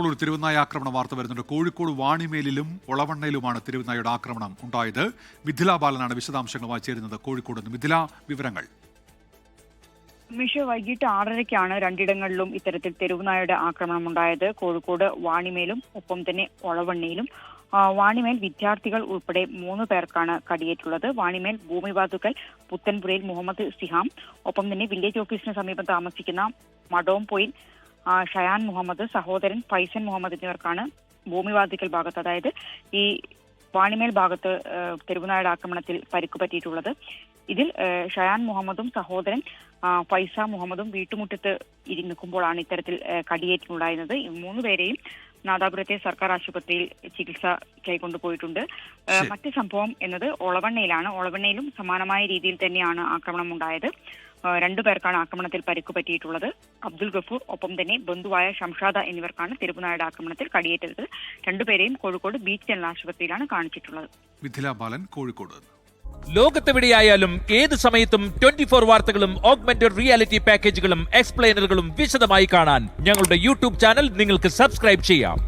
ഇപ്പോൾ ഒരു തിരുവനായ ആക്രമണ വാർത്ത വരുന്നുണ്ട്. കോഴിക്കോട് വാണിമേലിലും ഒളവണ്ണയിലുമാണ് തിരുവനായയുടെ ആക്രമണം ഉണ്ടായത്. മിഥില ബാലനാണ് വിശദാംശങ്ങളുമായി ചേരുന്നത്. കോഴിക്കോട് മിഥില വിവരങ്ങൾ. മിഷ വൈകിട്ട് ആറരയ്ക്കാണ് രണ്ടിടങ്ങളിലും ഇത്തരത്തിൽ തെരുവുനായുടെ ആക്രമണം ഉണ്ടായത്. കോഴിക്കോട് വാണിമേലും ഒപ്പം തന്നെ ഒളവണ്ണയിലും. വാണിമേൽ വിദ്യാർത്ഥികൾ ഉൾപ്പെടെ മൂന്ന് പേർക്കാണ് കടിയേറ്റുള്ളത്. വാണിമേൽ ഭൂമിവാതുക്കൽ പുത്തൻപുരയിൽ മുഹമ്മദ് സിഹാം ഒപ്പം തന്നെ വില്ലേജ് ഓഫീസിന് സമീപം താമസിക്കുന്ന മഡോംപൊയിൽ ഷയാൻ മുഹമ്മദ് സഹോദരൻ ഫൈസൻ മുഹമ്മദ് എന്നിവർക്കാണ് ഭൂമിവാതിക്കൽ ഭാഗത്ത് അതായത് ഈ വാണിമേൽ ഭാഗത്ത് തെരുവുനാട് തെരുവുനായുടെ ആക്രമണത്തിൽ പരിക്ക് പറ്റിയിട്ടുള്ളത്. ഇതിൽ ഷയാൻ മുഹമ്മദും സഹോദരൻ ഫൈസ മുഹമ്മദും വീട്ടുമുറ്റത്ത് ഇരി നിൽക്കുമ്പോഴാണ് ഇത്തരത്തിൽ കടിയേറ്റുണ്ടായിരുന്നത് മൂന്ന് പേരെയും നാദാപുരത്തെ സർക്കാർ ആശുപത്രിയിൽ ചികിത്സ കൈക്കൊണ്ടുപോയിട്ടുണ്ട് മറ്റു സംഭവം എന്നത് ഒളവണ്ണയിലാണ്. ഒളവണ്ണയിലും സമാനമായ രീതിയിൽ തന്നെയാണ് ആക്രമണം ഉണ്ടായത് രണ്ടു പേർക്കാണ് ആക്രമണത്തിൽ പരിക്കു പറ്റിയിട്ടുള്ളത്. അബ്ദുൽ ഗഫൂർ ഒപ്പം തന്നെ ബന്ധുവായ ഷംഷാദ എന്നിവർക്കാണ് തിരുവനായുടെ ആക്രമണത്തിൽ കടിയേറ്റത്. രണ്ടുപേരെയും കോഴിക്കോട് ബീച്ച് ജനറൽ ആശുപത്രിയിലാണ് കാണിച്ചിട്ടുള്ളത്. മിഥില ബാലൻ കോഴിക്കോട്. ലോകത്തെവിടെയായാലും ഏത് സമയത്തും ട്വന്റി ഫോർ വാർത്തകളും ഓഗ്മെന്റഡ് റിയാലിറ്റി പാക്കേജുകളും എക്സ്പ്ലെയിനറുകളും വിശദമായി കാണാൻ ഞങ്ങളുടെ യൂട്യൂബ് ചാനൽ നിങ്ങൾക്ക് സബ്സ്ക്രൈബ് ചെയ്യാം.